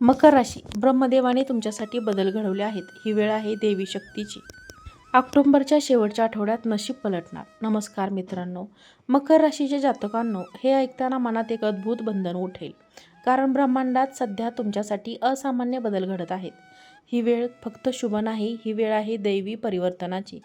मकर राशी ब्रह्मदेवाने तुमच्यासाठी बदल घडवले आहेत. ही वेळ आहे देवी शक्तीची. ऑक्टोंबरच्या शेवटच्या आठवड्यात नशीब पलटणार. नमस्कार मित्रांनो. मकर राशीच्या जातकांनो हे ऐकताना मनात एक अद्भुत बंधन उठेल. कारण ब्रह्मांडात सध्या तुमच्यासाठी असामान्य बदल घडत आहेत. ही वेळ फक्त शुभ नाही ही वेळ आहे दैवी परिवर्तनाची.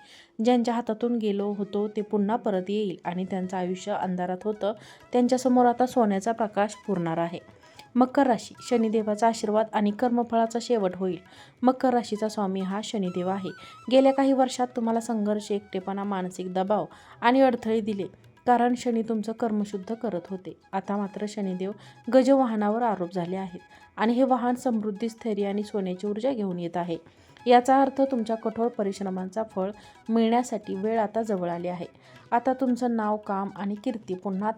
ज्यांच्या हातातून गेलो होतो ते पुन्हा परत येईल आणि त्यांचं आयुष्य अंधारात होतं. त्यांच्यासमोर आता सोन्याचा प्रकाश पुरणार आहे. मकर राशी शनिदेवाचा आशीर्वाद आणि कर्मफळाचा शेवट होईल. मकर राशीचा स्वामी हा शनिदेव आहे. गेल्या काही वर्षात तुम्हाला संघर्ष एकटेपणा मानसिक दबाव आणि अडथळे दिले. कारण शनी तुमचं कर्मशुद्ध करत होते. आता मात्र शनिदेव गजवाहनावर आरोप झाले आहेत आणि हे वाहन समृद्धी स्थैर्य आणि सोन्याची ऊर्जा घेऊन येत आहे. याचा अर्थ तुमच्या कठोर परिश्रमांचा फळ मिळण्यासाठी वेळ आता जवळ आली आहे. आता तुमचं नाव काम आणि कीर्ती पुन्हा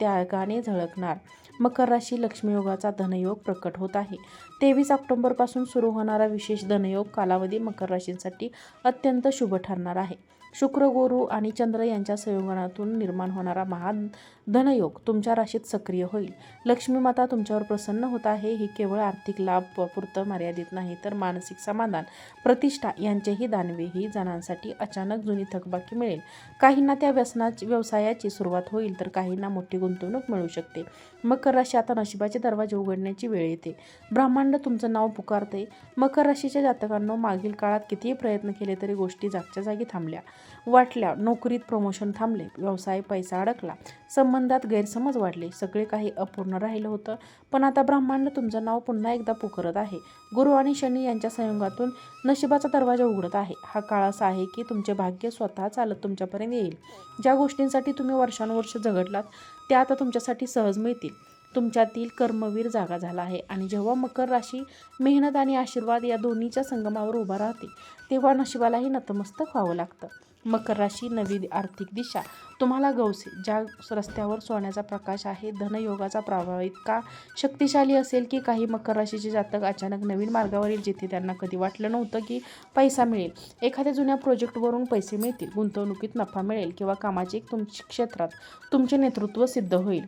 त्यागाने झळकणार. मकर राशी लक्ष्मीयोगाचा धनयोग प्रकट होत आहे. तेवीस ऑक्टोबरपासून सुरू होणारा विशेष धनयोग कालावधी मकर राशींसाठी अत्यंत शुभ ठरणार आहे. शुक्र गुरु आणि चंद्र यांच्या संयोगातून निर्माण होणारा महान धनयोग तुमच्या राशीत सक्रिय होईल. लक्ष्मी माता तुमच्यावर प्रसन्न होत आहे. हे केवळ आर्थिक लाभ पुरतं मर्यादित नाही तर मानसिक समाधान प्रतिष्ठा यांचेही दानवेही जणांसाठी अचानक जुनी थकबाकी मिळेल. काहींना त्या व्यसनाची व्यवसायाची सुरुवात होईल तर काहींना मोठी गुंतवणूक मिळू शकते. मकर राशी आता नशिबाचे दरवाजे उघडण्याची वेळ येते. ब्रह्मांड तुमचं नाव पुकारते. मकर राशीच्या जातकांनो मागील काळात कितीही प्रयत्न केले तरी गोष्टी जागच्या जागी थांबल्या. वाटल्या नोकरीत प्रमोशन थांबले व्यवसाय पैसा अडकला संबंधात गैरसमज वाढले सगळे काही अपूर्ण राहिलं होतं. पण आता ब्रह्मांड तुमचं नाव पुन्हा एकदा पुकारत आहे. गुरु आणि शनी यांच्या संयोगातून नशिबाचा दरवाजा उघडत आहे. हा काळ असा आहे की तुमचे भाग्य स्वतः चालत तुमच्यापर्यंत येईल. ज्या गोष्टींसाठी तुम्ही वर्षानुवर्ष झगडलात त्या आता तुमच्यासाठी सहज मिळतील. तुमच्यातील कर्मवीर जागा झाला आहे आणि जेव्हा मकर राशी मेहनत आणि आशीर्वाद या दोन्हीच्या संगमावर उभा राहते तेव्हा नशिबालाही नतमस्तक व्हावं लागतं. मकर राशी नवी आर्थिक दिशा. तुम्हाला गवसे ज्या रस्त्यावर सोन्याचा प्रकाश आहे धनयोगाचा प्रभाव इतका शक्तिशाली असेल की काही मकर राशीचे जातक अचानक नवीन मार्गावरील जिथे त्यांना कधी वाटलं नव्हतं की पैसा मिळेल. एखाद्या जुन्या प्रोजेक्टवरून पैसे मिळतील गुंतवणुकीत नफा मिळेल किंवा कामाचे एक तुम क्षेत्रात तुमचे नेतृत्व सिद्ध होईल.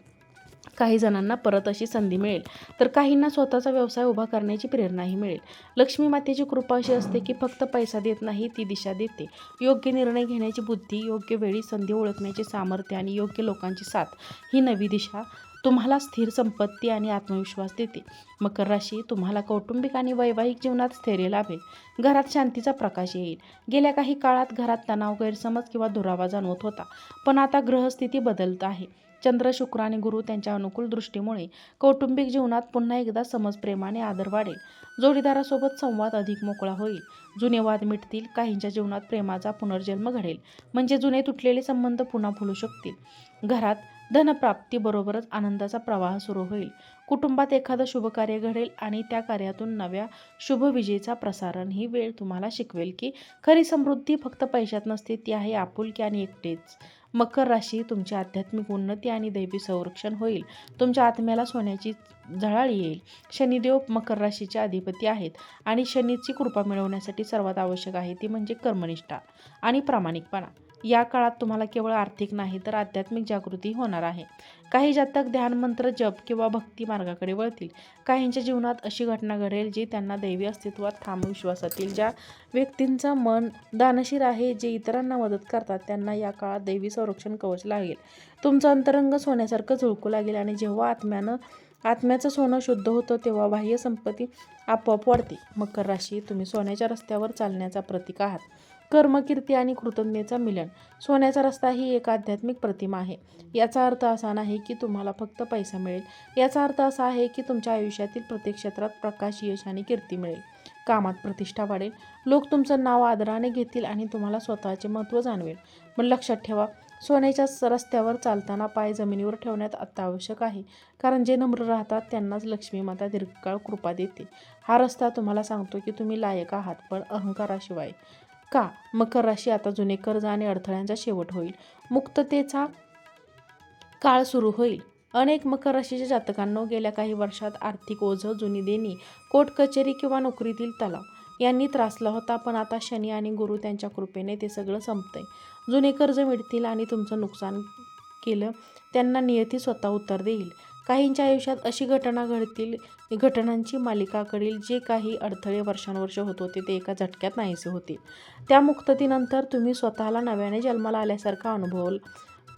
काही जणांना परत अशी संधी मिळेल. तर काहींना स्वतःचा व्यवसाय उभा करण्याची प्रेरणाही मिळेल. लक्ष्मी मातेची कृपा अशी असते की फक्त पैसा देत नाही ती दिशा देते. योग्य निर्णय घेण्याची बुद्धी योग्य वेळी संधी ओळखण्याचे सामर्थ्य आणि योग्य लोकांची साथ ही नवी दिशा तुम्हाला स्थिर संपत्ती आणि आत्मविश्वास देते. मकर राशी तुम्हाला कौटुंबिक आणि वैवाहिक जीवनात स्थैर्य लाभेल. घरात शांतीचा प्रकाश येईल. गेल्या काही काळात घरात तणाव गैरसमज किंवा दुरावा जाणवत होता. पण आता ग्रहस्थिती बदलत आहे. चंद्र शुक्र आणि गुरु त्यांच्या अनुकूल दृष्टीमुळे कौटुंबिक जीवनात पुन्हा एकदा समज प्रेमाने आदर वाढेल. जोडीदारासोबत संवाद अधिक मोकळा होईल. जुने वाद मिटतील. काहींच्या जीवनात प्रेमाचा पुनर्जन्म घडेल. म्हणजे जुने तुटलेले संबंध पुन्हा फुलू शकतील. घरात धनप्राप्तीबरोबरच आनंदाचा प्रवाह सुरू होईल. कुटुंबात एखादं शुभकार्य घडेल आणि त्या कार्यातून नव्या शुभ विजेचा प्रसारण ही वेळ तुम्हाला शिकवेल की खरी समृद्धी फक्त पैशात नसते ती आहे आपुलकी आणि एकटेच. मकर राशी तुमची आध्यात्मिक उन्नती आणि दैवी संरक्षण होईल. तुमच्या आत्म्याला सोन्याची झळाळी येईल. शनिदेव मकर राशीचे अधिपती आहेत आणि शनीची कृपा मिळवण्यासाठी सर्वात आवश्यक आहे ती म्हणजे कर्मनिष्ठा आणि प्रामाणिकपणा. या काळात तुम्हाला केवळ आर्थिक नाही तर आध्यात्मिक जागृती होणार आहे. काही जातक ध्यानमंत्र जप किंवा भक्ती मार्गाकडे वळतील. काहींच्या जीवनात अशी घटना घडेल जी त्यांना दैवी अस्तित्वात ठाम विश्वासातील ज्या व्यक्तींचं मन दानशीर आहे जे इतरांना मदत करतात त्यांना या काळात दैवी संरक्षण कवच लागेल. तुमचं अंतरंग सोन्यासारखं झुळकू लागेल आणि जेव्हा आत्म्यानं आत्म्याचं सोनं शुद्ध होतं तेव्हा बाह्य संपत्ती आपोआप वाढते. मकर राशी तुम्ही सोन्याच्या रस्त्यावर चालण्याचा प्रतीक आहात. कर्मकीर्ती आणि कृतज्ञतेचा मिलन. सोन्याचा रस्ता ही एक आध्यात्मिक प्रतिमा आहे. याचा अर्थ असा नाही की तुम्हाला फक्त पैसा मिळेल. याचा अर्थ असा आहे की तुमच्या आयुष्यातील प्रत्येक क्षेत्रात प्रकाश यश आणि कीर्ती मिळेल. कामात प्रतिष्ठा वाढेल. लोक तुमचं नाव आदराने घेतील आणि तुम्हाला स्वतःचे महत्त्व जाणवेल. पण लक्षात ठेवा सोन्याच्या रस्त्यावर चालताना पाय जमिनीवर ठेवण्यात अत्यावश्यक आहे. कारण जे नम्र राहतात त्यांनाच लक्ष्मी माता दीर्घकाळ कृपा देते. हा रस्ता तुम्हाला सांगतो की तुम्ही लायक आहात पण अहंकाराशिवाय. का? मकर राशी आता जुने कर्ज आणि अडथळ्यांचा शेवट होईल. मुक्ततेचा काळ सुरू होईल. अनेक मकर राशीच्या जातकांनो गेल्या काही वर्षात आर्थिक ओझं जुनी देणी कोर्ट कचेरी किंवा नोकरीतील तलाव यांनी त्रासला होता पण आता शनी आणि गुरु त्यांच्या कृपेने ते सगळं संपतंय. जुने कर्ज मिळतील आणि तुमचं नुकसान केलं त्यांना नियती स्वतः उत्तर देईल. काहींच्या आयुष्यात अशी घटना घडतील घटनांची मालिकाकडील जे काही अडथळे वर्षानुवर्ष होत होते ते एका झटक्यात नाहीसे होतील त्या मुक्ततीनंतर तुम्ही स्वतःला नव्याने जन्माला आल्यासारखा अनुभव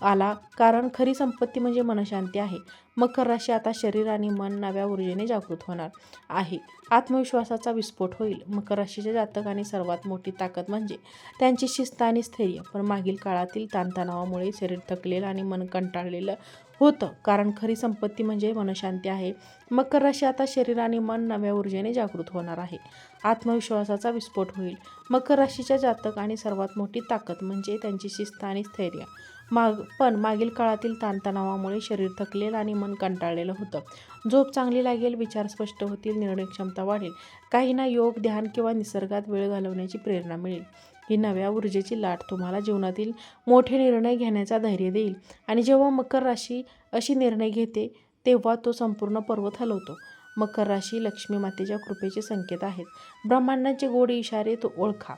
आला. कारण खरी संपत्ती म्हणजे मनशांती आहे. मकर राशी आता शरीर आणि मन नव्या ऊर्जेने जागृत होणार आहे. आत्मविश्वासाचा विस्फोट होईल. मकर राशीच्या जातकाने सर्वात मोठी ताकद म्हणजे त्यांची शिस्त आणि स्थैर्य. पण मागील काळातील ताणतणावामुळे शरीर थकलेलं आणि मन कंटाळलेलं होतं. कारण खरी संपत्ती म्हणजे मनशांती आहे. मकर राशी आता शरीर आणि मन नव्या ऊर्जेने जागृत होणार आहे. आत्मविश्वासाचा विस्फोट होईल. मकर राशीच्या जातक आणि सर्वात मोठी ताकद म्हणजे त्यांची शिस्त आणि स्थैर्य. माग पण मागील काळातील ताणतणावामुळे शरीर थकलेलं आणि मन कंटाळलेलं होतं. झोप चांगली लागेल विचार स्पष्ट होतील निर्णय क्षमता वाढेल. काहींना योग ध्यान किंवा निसर्गात वेळ घालवण्याची प्रेरणा मिळेल. ही नव्या ऊर्जेची लाट तुम्हाला जीवनातील मोठे निर्णय घेण्याचा धैर्य देईल. आणि जेव्हा मकर राशी अशी निर्णय घेते तेव्हा तो संपूर्ण पर्वत हलवतो. मकर राशी लक्ष्मी मातेच्या कृपेचे संकेत आहेत. ब्रह्मांडाचे गोड इशारे तो ओळखा.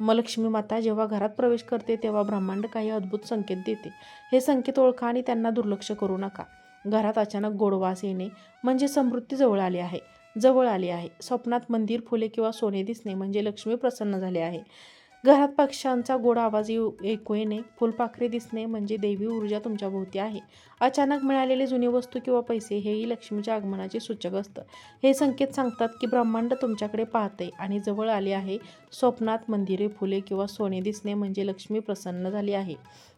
मग लक्ष्मी माता जेव्हा घरात प्रवेश करते तेव्हा ब्रह्मांड काही अद्भुत संकेत देते. हे संकेत ओळखा आणि त्यांना दुर्लक्ष करू नका. घरात अचानक गोडवास येणे म्हणजे समृद्धी जवळ आली आहे. जवळ आली आहे. स्वप्नात मंदिर फुले किंवा सोने दिसणे म्हणजे लक्ष्मी प्रसन्न झाले आहे. घरात पक्ष्यांचा गोड आवाज येऊ ऐकू येणे फुलपाखरे दिसणे म्हणजे देवी ऊर्जा तुमच्या भोवती आहे. अचानक मिळालेली जुनी वस्तू किंवा पैसे हेही लक्ष्मीच्या आगमनाचे सूचक असतं. हे संकेत सांगतात की ब्रह्मांड तुमच्याकडे पाहते आणि जवळ आले आहे. स्वप्नात मंदिरे फुले किंवा सोने दिसणे म्हणजे लक्ष्मी प्रसन्न झाली आहे.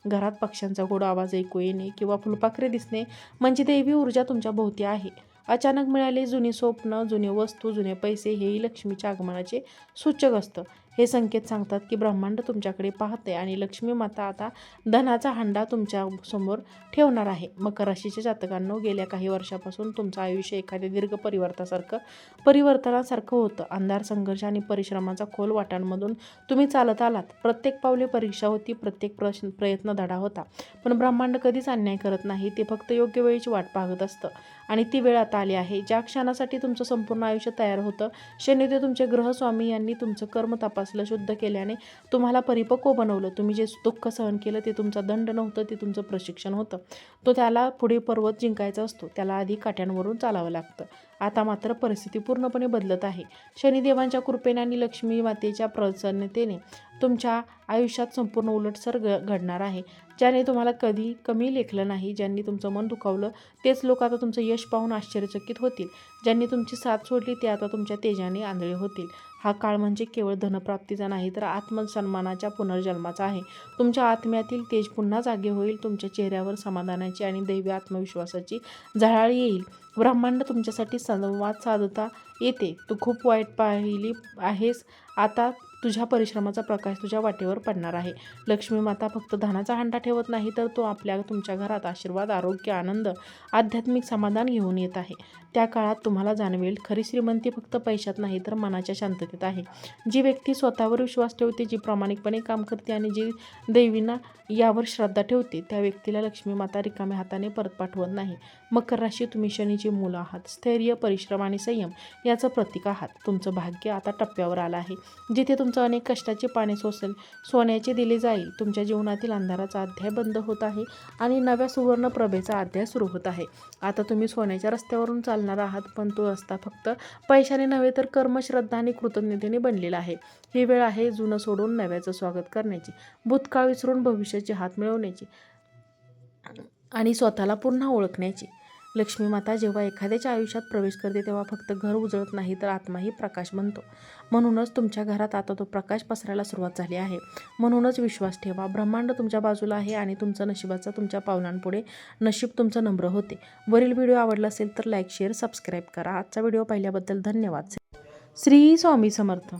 घरात पक्ष्यांचा गोड आवाज ऐकू येणे किंवा फुलपाखरे दिसणे म्हणजे देवी ऊर्जा तुमच्या भोवती आहे. अचानक मिळाले जुनी स्वप्न जुने वस्तू जुने पैसे हेही लक्ष्मीच्या आगमनाचे सूचक असतं. हे संकेत सांगतात की ब्रह्मांड तुमच्याकडे पाहते आणि लक्ष्मी माता आता धनाचा हांडा तुमच्यासमोर ठेवणार आहे. मकर राशीच्या जातकांनो गेल्या काही वर्षापासून तुमचं आयुष्य एखाद्या दीर्घ परिवर्तासारखं परिवर्तनासारखं होतं. अंधार संघर्ष आणि परिश्रमाचा खोल वाटांमधून तुम्ही चालत आलात. प्रत्येक पावले परीक्षा होती प्रत्येक प्रश्न प्रयत्न धडा होता. पण ब्रह्मांड कधीच अन्याय करत नाही ते फक्त योग्य वेळेची वाट पाहत असतं. आणि ती वेळ आता आली आहे. ज्या क्षणासाठी तुमचं संपूर्ण आयुष्य तयार होतं शनिदेव तुमचे ग्रहस्वामी यांनी तुमचं कर्म तपासलं शुद्ध केल्याने तुम्हाला परिपक्व बनवलं. तुम्ही जे दुःख सहन केलं ते तुमचा दंड नव्हतं ते तुमचं प्रशिक्षण होतं. तो त्याला पुढे पर्वत जिंकायचा असतो. त्याला आधी काट्यांवरून चालावं लागतं. आता मात्र परिस्थिती पूर्णपणे बदलत आहे. शनिदेवांच्या कृपेने आणि लक्ष्मी मातेच्या प्रसन्नतेने तुमच्या आयुष्यात संपूर्ण उलटसर घ घडणार आहे. ज्याने तुम्हाला कधी कमी लेखलं नाही ज्यांनी तुमचं मन दुखावलं तेच लोक आता तुमचं यश पाहून आश्चर्यचकित होतील. ज्यांनी तुमची साथ सोडली ते आता तुमच्या तेजाने आंधळे होतील. हा काळ म्हणजे केवळ धनप्राप्तीचा नाही तर आत्मसन्मानाच्या पुनर्जन्माचा आहे. तुमच्या आत्म्यातील तेज पुन्हा जागे होईल तुमच्या चेहऱ्यावर समाधानाची आणि दैवी आत्मविश्वासाची झळाळी येईल. ब्रह्मांड तुमच्यासाठी संवाद साधता येते. तू खूप वाईट पाहिली आहेस. आता तुझ्या परिश्रमाचा प्रकाश तुझ्या वाटेवर पडणार आहे. लक्ष्मी माता फक्त धनाचा हंडा ठेवत नाही तर तो आपल्या तुमच्या घरात आशीर्वाद आरोग्य आनंद आध्यात्मिक समाधान घेऊन येत आहे. त्या काळात तुम्हाला जाणवेल खरी श्रीमंती फक्त पैशात नाही तर मनाच्या शांततेत आहे. जी व्यक्ती स्वतःवर विश्वास ठेवते जी प्रामाणिकपणे काम करते आणि जी देवींना यावर श्रद्धा ठेवते त्या व्यक्तीला लक्ष्मी माता रिकाम्या हाताने परत पाठवत नाही. मकर राशी तुम्ही शनीची मुलं आहात. स्थैर्य परिश्रम आणि संयम याचं प्रतीक आहात. तुमचं भाग्य आता टप्प्यावर आलं आहे. जिथे तुम तुमचं अनेक कष्टाचे पाणी सोसेल. सोन्याचे दिले जाईल. तुमच्या जीवनातील अंधाराचा अध्याय बंद होत आहे आणि नव्या सुवर्ण प्रभेचा अध्याय सुरू होत आहे. आता तुम्ही सोन्याच्या रस्त्यावरून चालणार आहात पण तो रस्ता फक्त पैशाने नव्हे तर कर्म श्रद्धा आणि कृतज्ञतेने बनलेला आहे. ही वेळ आहे जुनं सोडून नव्याचं स्वागत करण्याची भूतकाळ विसरून भविष्याचे हात मिळवण्याची आणि स्वतःला पुन्हा ओळखण्याची. लक्ष्मी माता जेव्हा एखाद्याच्या आयुष्यात प्रवेश करते तेव्हा फक्त घर उजळत नाही तर आत्माही प्रकाश बनतो. म्हणूनच तुमच्या घरात आता तो प्रकाश पसरायला सुरुवात झाली आहे. म्हणूनच विश्वास ठेवा. ब्रह्मांड तुमच्या बाजूला आहे आणि तुमचं नशिबाचं तुमच्या पावलांपुढे नशीब तुमचं नम्र होते. वरील व्हिडिओ आवडला असेल तर लाईक शेअर सबस्क्राईब करा. आजचा व्हिडिओ पाहिल्याबद्दल धन्यवाद. श्री स्वामी समर्थ.